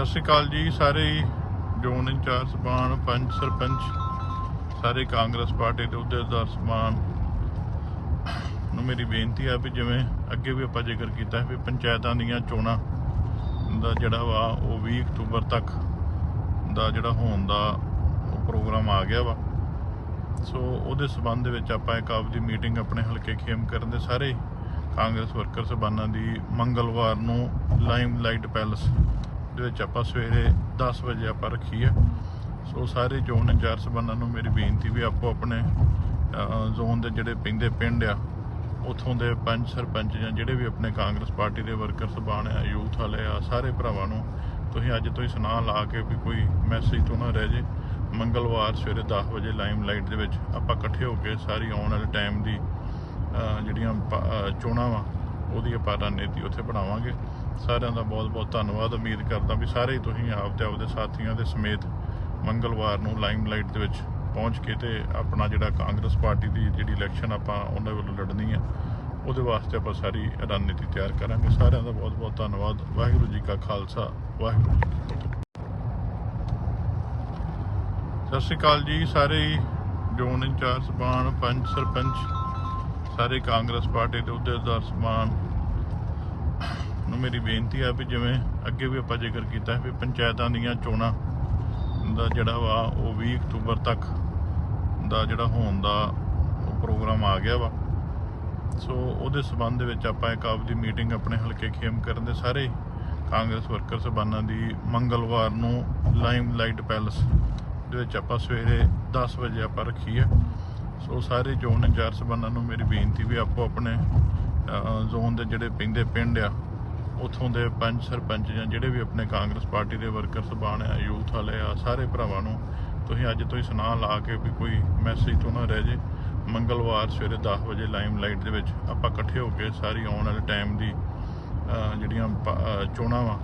ਸਤਿ ਸ਼੍ਰੀ ਅਕਾਲ ਜੀ ਸਾਰੇ ਜ਼ੋਨ ਇੰਚਾਰਜ ਸਬਾਨ ਪੰਚ ਸਰਪੰਚ, ਸਾਰੇ ਕਾਂਗਰਸ ਪਾਰਟੀ ਦੇ ਅਹੁਦੇਦਾਰ ਸਬਾਨ ਨੂੰ ਮੇਰੀ ਬੇਨਤੀ ਆ ਵੀ ਜਿਵੇਂ ਅੱਗੇ ਵੀ ਆਪਾਂ ਜ਼ਿਕਰ ਕੀਤਾ ਵੀ ਪੰਚਾਇਤਾਂ ਦੀਆਂ ਚੋਣਾਂ ਦਾ ਜਿਹੜਾ ਵਾ, ਉਹ 20 ਅਕਤੂਬਰ ਤੱਕ ਦਾ ਜਿਹੜਾ ਹੋਣ ਦਾ ਉਹ ਪ੍ਰੋਗਰਾਮ ਆ ਗਿਆ ਵਾ। ਸੋ ਉਹਦੇ ਸਬੰਧ ਦੇ ਵਿੱਚ ਆਪਾਂ ਇੱਕ ਆਪਦੀ ਮੀਟਿੰਗ ਆਪਣੇ ਹਲਕੇ ਖੇਮ ਕਰਨ ਦੇ ਸਾਰੇ ਕਾਂਗਰਸ ਵਰਕਰ ਸਬਾਨਾਂ ਦੀ ਮੰਗਲਵਾਰ ਨੂੰ ਲਾਈਮ ਲਾਈਟ ਪੈਲਸ ਦੇ ਵਿੱਚ ਆਪਾਂ ਸਵੇਰੇ 10 ਵਜੇ ਆਪਾਂ ਰੱਖੀ ਹੈ। ਸੋ ਸਾਰੇ ਜ਼ੋਨ ਇੰਚਾਰਜ ਸਬਾਨਾਂ ਨੂੰ ਮੇਰੀ ਬੇਨਤੀ ਵੀ ਆਪੋ ਆਪਣੇ ਜ਼ੋਨ ਦੇ ਜਿਹੜੇ ਪੈਂਦੇ ਪਿੰਡ ਆ, ਉਥੋਂ ਦੇ ਪੰਚ ਸਰਪੰਚ ਜਾਂ ਜਿਹੜੇ ਵੀ ਆਪਣੇ ਕਾਂਗਰਸ ਪਾਰਟੀ ਦੇ ਵਰਕਰ ਸਬਾਨ ਆ, ਯੂਥ ਵਾਲੇ ਆ, ਸਾਰੇ ਭਰਾਵਾਂ ਨੂੰ ਤੁਸੀਂ ਅੱਜ ਤੋਂ ਹੀ ਸੁਨਾਹ ਲਾ ਕੇ ਵੀ ਕੋਈ ਮੈਸੇਜ ਤੋਂ ਨਾ ਰਹਿ ਜੇ। ਮੰਗਲਵਾਰ ਸਵੇਰੇ 10 ਵਜੇ ਲਾਈਮ ਲਾਈਟ ਦੇ ਵਿੱਚ ਆਪਾਂ ਇਕੱਠੇ ਹੋ ਕੇ ਸਾਰੀ ਆਉਣ ਵਾਲੇ ਟਾਈਮ ਦੀ ਜਿਹੜੀਆਂ ਚੋਣਾਂ ਵਾ, ਉਹਦੀ ਆਪਾਂ ਰਣਨੀਤੀ ਉੱਥੇ ਬਣਾਵਾਂਗੇ। ਸਾਰਿਆਂ ਦਾ ਬਹੁਤ ਬਹੁਤ ਧੰਨਵਾਦ। ਉਮੀਦ ਕਰਦਾ ਵੀ ਸਾਰੇ ਹੀ ਤੁਸੀਂ ਆਪ ਤੇ ਆਪਦੇ ਸਾਥੀਆਂ ਦੇ ਸਮੇਤ ਮੰਗਲਵਾਰ ਨੂੰ ਲਾਈਮ ਲਾਈਟ ਦੇ ਵਿੱਚ ਪਹੁੰਚ ਕੇ ਤੇ ਆਪਣਾ ਜਿਹੜਾ ਕਾਂਗਰਸ ਪਾਰਟੀ ਦੀ ਜਿਹੜੀ ਇਲੈਕਸ਼ਨ ਆਪਾਂ ਉਹਨਾਂ ਵੱਲੋਂ ਲੜਨੀ ਹੈ ਉਹਦੇ ਵਾਸਤੇ ਆਪਾਂ ਸਾਰੀ ਰਣਨੀਤੀ ਤਿਆਰ ਕਰਾਂਗੇ। ਸਾਰਿਆਂ ਦਾ ਬਹੁਤ ਬਹੁਤ ਧੰਨਵਾਦ। ਵਾਹਿਗੁਰੂ ਜੀ ਕਾ ਖਾਲਸਾ, ਵਾਹਿਗੁਰੂ ਜੀ ਕੀ ਫਤਿਹ। ਸਤਿ ਸ਼੍ਰੀ ਅਕਾਲ ਜੀ ਸਾਰੇ ਜ਼ੋਨ ਇੰਚਾਰਜ ਸਬਾਨ ਪੰਚ ਸਰਪੰਚ, ਸਾਰੇ ਕਾਂਗਰਸ ਪਾਰਟੀ ਦੇ ਅਹੁਦੇਦਾਰ ਸਬਾਨ ਨੂੰ ਮੇਰੀ ਬੇਨਤੀ ਆ ਵੀ ਜਿਵੇਂ ਅੱਗੇ ਵੀ ਆਪਾਂ ਜ਼ਿਕਰ ਕੀਤਾ ਹੈ ਵੀ ਪੰਚਾਇਤਾਂ ਦੀਆਂ ਚੋਣਾਂ ਦਾ ਜਿਹੜਾ ਵਾ, ਉਹ 20 ਅਕਤੂਬਰ ਤੱਕ ਦਾ ਜਿਹੜਾ ਹੋਣ ਦਾ ਉਹ ਪ੍ਰੋਗਰਾਮ ਆ ਗਿਆ ਵਾ। ਸੋ ਉਹਦੇ ਸਬੰਧ ਦੇ ਵਿੱਚ ਆਪਾਂ ਇੱਕ ਆਪਦੀ ਮੀਟਿੰਗ ਆਪਣੇ ਹਲਕੇ ਖੇਮ ਕਰਨ ਦੇ ਸਾਰੇ ਕਾਂਗਰਸ ਵਰਕਰ ਸਬਾਨਾਂ ਦੀ ਮੰਗਲਵਾਰ ਨੂੰ ਲਾਈਮ ਲਾਈਟ ਪੈਲਸ ਦੇ ਵਿੱਚ ਆਪਾਂ ਸਵੇਰੇ 10 ਵਜੇ ਆਪਾਂ ਰੱਖੀ ਹੈ ਸੋ ਸਾਰੇ ਜ਼ੋਨ ਇੰਚਾਰਜ ਸਬਾਨਾਂ ਨੂੰ ਮੇਰੀ ਬੇਨਤੀ ਵੀ ਆਪੋ ਆਪਣੇ ਜ਼ੋਨ ਦੇ ਜਿਹੜੇ ਪੈਂਦੇ ਪਿੰਡ ਆ ਉਥੋਂ ਦੇ ਪੰਚ ਸਰਪੰਚ ਜਾਂ ਜਿਹੜੇ ਵੀ ਆਪਣੇ ਕਾਂਗਰਸ ਪਾਰਟੀ ਦੇ ਵਰਕਰ ਸਬਾਨ ਆ, ਯੂਥ ਵਾਲੇ ਆ, ਸਾਰੇ ਭਰਾਵਾਂ ਨੂੰ ਤੁਸੀਂ ਅੱਜ ਤੋਂ ਹੀ ਸੁਨਾਹ ਲਾ ਕੇ ਵੀ ਕੋਈ ਮੈਸੇਜ ਤੋਂ ਨਾ ਰਹਿ ਜੇ। ਮੰਗਲਵਾਰ ਸਵੇਰੇ 10 ਵਜੇ ਲਾਈਮ ਲਾਈਟ ਦੇ ਵਿੱਚ ਆਪਾਂ ਇਕੱਠੇ ਹੋ ਕੇ ਸਾਰੀ ਆਉਣ ਵਾਲੇ ਟਾਈਮ ਦੀ ਜਿਹੜੀਆਂ ਚੋਣਾਂ ਵਾ,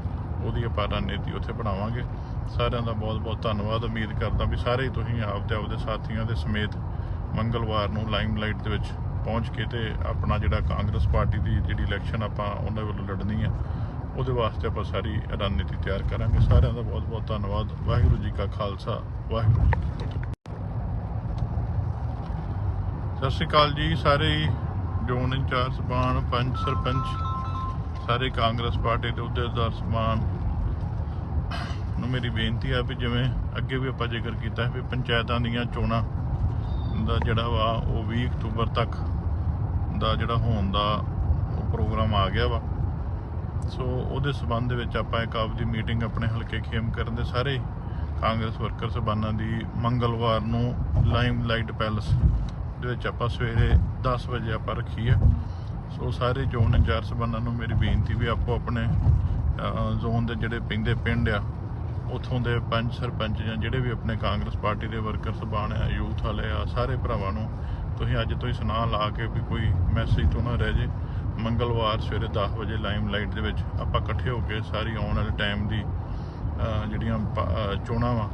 ਉਹਦੀ ਆਪਾਂ ਰਣਨੀਤੀ ਉੱਥੇ ਬਣਾਵਾਂਗੇ। ਸਾਰਿਆਂ ਦਾ ਬਹੁਤ ਬਹੁਤ ਧੰਨਵਾਦ। ਉਮੀਦ ਕਰਦਾ ਵੀ ਸਾਰੇ ਹੀ ਤੁਸੀਂ ਆਪ ਤੇ ਆਪਦੇ ਸਾਥੀਆਂ ਦੇ ਸਮੇਤ ਮੰਗਲਵਾਰ ਨੂੰ ਲਾਈਮ ਲਾਈਟ ਦੇ ਵਿੱਚ ਪਹੁੰਚ ਕੇ ਤੇ ਆਪਣਾ ਜਿਹੜਾ ਕਾਂਗਰਸ ਪਾਰਟੀ ਦੀ ਜਿਹੜੀ ਇਲੈਕਸ਼ਨ ਆਪਾਂ ਉਹਨਾਂ ਵੱਲੋਂ ਲੜਨੀ ਆ, ਉਹਦੇ ਵਾਸਤੇ ਆਪਾਂ ਸਾਰੀ ਰਣਨੀਤੀ ਤਿਆਰ ਕਰਾਂਗੇ। ਸਾਰਿਆਂ ਦਾ ਬਹੁਤ ਬਹੁਤ ਧੰਨਵਾਦ। ਵਾਹਿਗੁਰੂ ਜੀ ਕਾ ਖਾਲਸਾ, ਵਾਹਿਗੁਰੂ ਜੀ ਕੀ ਫਤਿਹ। ਸਤਿ ਸ਼੍ਰੀ ਅਕਾਲ ਜੀ ਸਾਰੇ ਜ਼ੋਨ ਇੰਚਾਰਜ ਸਬਾਨ ਪੰਚ ਸਰਪੰਚ, ਸਾਰੇ ਕਾਂਗਰਸ ਪਾਰਟੀ ਦੇ ਅਹੁਦੇਦਾਰ ਸਬਾਨ ਨੂੰ ਮੇਰੀ ਬੇਨਤੀ ਆ ਵੀ ਜਿਵੇਂ ਅੱਗੇ ਵੀ ਆਪਾਂ ਜ਼ਿਕਰ ਕੀਤਾ ਹੈ ਵੀ ਪੰਚਾਇਤਾਂ ਦੀਆਂ ਚੋਣਾਂ ਦਾ ਜਿਹੜਾ ਵਾ ਉਹ 20 ਅਕਤੂਬਰ ਤੱਕ ਦਾ ਜਿਹੜਾ ਹੋਣ ਦਾ ਉਹ ਪ੍ਰੋਗਰਾਮ ਆ ਗਿਆ ਵਾ। ਸੋ ਉਹਦੇ ਸਬੰਧ ਦੇ ਵਿੱਚ ਆਪਾਂ ਇੱਕ ਆਪਦੀ ਮੀਟਿੰਗ ਆਪਣੇ ਹਲਕੇ ਖੇਮ ਕਰਨ ਦੇ ਸਾਰੇ ਕਾਂਗਰਸ ਵਰਕਰ ਸਬਾਨਾਂ ਦੀ ਮੰਗਲਵਾਰ ਨੂੰ ਲਾਈਮ ਲਾਈਟ ਪੈਲਸ ਦੇ ਵਿੱਚ ਆਪਾਂ ਸਵੇਰੇ 10 ਵਜੇ ਆਪਾਂ ਰੱਖੀ ਹੈ। ਸੋ ਸਾਰੇ ਜ਼ੋਨ ਇੰਚਾਰਜ ਸਬਾਨਾਂ ਨੂੰ ਮੇਰੀ ਬੇਨਤੀ ਵੀ ਆਪੋ ਆਪਣੇ ਜ਼ੋਨ ਦੇ ਜਿਹੜੇ ਪੈਂਦੇ ਪਿੰਡ ਆ, ਉਥੋਂ ਦੇ ਪੰਚ ਸਰਪੰਚ ਜਾਂ ਜਿਹੜੇ ਵੀ ਆਪਣੇ ਕਾਂਗਰਸ ਪਾਰਟੀ ਦੇ ਵਰਕਰ ਸਬਾਨ ਆ, ਯੂਥ ਵਾਲੇ ਆ, ਸਾਰੇ ਭਰਾਵਾਂ ਨੂੰ ਤੁਸੀਂ ਅੱਜ ਤੋਂ ਹੀ ਸੁਨਾਹ ਲਾ ਕੇ ਵੀ ਕੋਈ ਮੈਸੇਜ ਤੋਂ ਨਾ ਰਹਿ ਜੇ। ਮੰਗਲਵਾਰ ਸਵੇਰੇ 10 ਵਜੇ ਲਾਈਮ ਲਾਈਟ ਦੇ ਵਿੱਚ ਆਪਾਂ ਇਕੱਠੇ ਹੋ ਕੇ ਸਾਰੀ ਆਉਣ ਵਾਲੇ ਟਾਈਮ ਦੀ ਜਿਹੜੀਆਂ ਚੋਣਾਂ ਵਾ,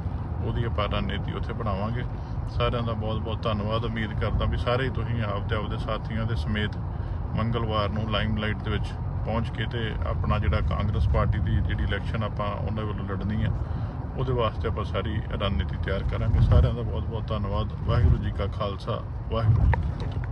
ਉਹਦੀ ਆਪਾਂ ਰਣਨੀਤੀ ਉੱਥੇ ਬਣਾਵਾਂਗੇ। ਸਾਰਿਆਂ ਦਾ ਬਹੁਤ ਬਹੁਤ ਧੰਨਵਾਦ। ਉਮੀਦ ਕਰਦਾ ਵੀ ਸਾਰੇ ਹੀ ਤੁਸੀਂ ਆਪ ਤੇ ਆਪਦੇ ਸਾਥੀਆਂ ਦੇ ਸਮੇਤ ਮੰਗਲਵਾਰ ਨੂੰ ਲਾਈਮ ਲਾਈਟ ਦੇ ਵਿੱਚ ਪਹੁੰਚ ਕੇ ਤੇ ਆਪਣਾ ਜਿਹੜਾ ਕਾਂਗਰਸ ਪਾਰਟੀ ਦੀ ਜਿਹੜੀ ਇਲੈਕਸ਼ਨ ਆਪਾਂ ਉਹਨਾਂ ਵੱਲੋਂ ਲੜਨੀ ਹੈ ਉਹਦੇ ਵਾਸਤੇ ਆਪਾਂ ਸਾਰੀ ਰਣਨੀਤੀ ਤਿਆਰ ਕਰਾਂਗੇ। ਸਾਰਿਆਂ ਦਾ ਬਹੁਤ ਬਹੁਤ ਧੰਨਵਾਦ। ਵਾਹਿਗੁਰੂ ਜੀ ਕਾ ਖਾਲਸਾ, ਵਾਹਿਗੁਰੂ ਜੀ ਕੀ ਫਤਿਹ।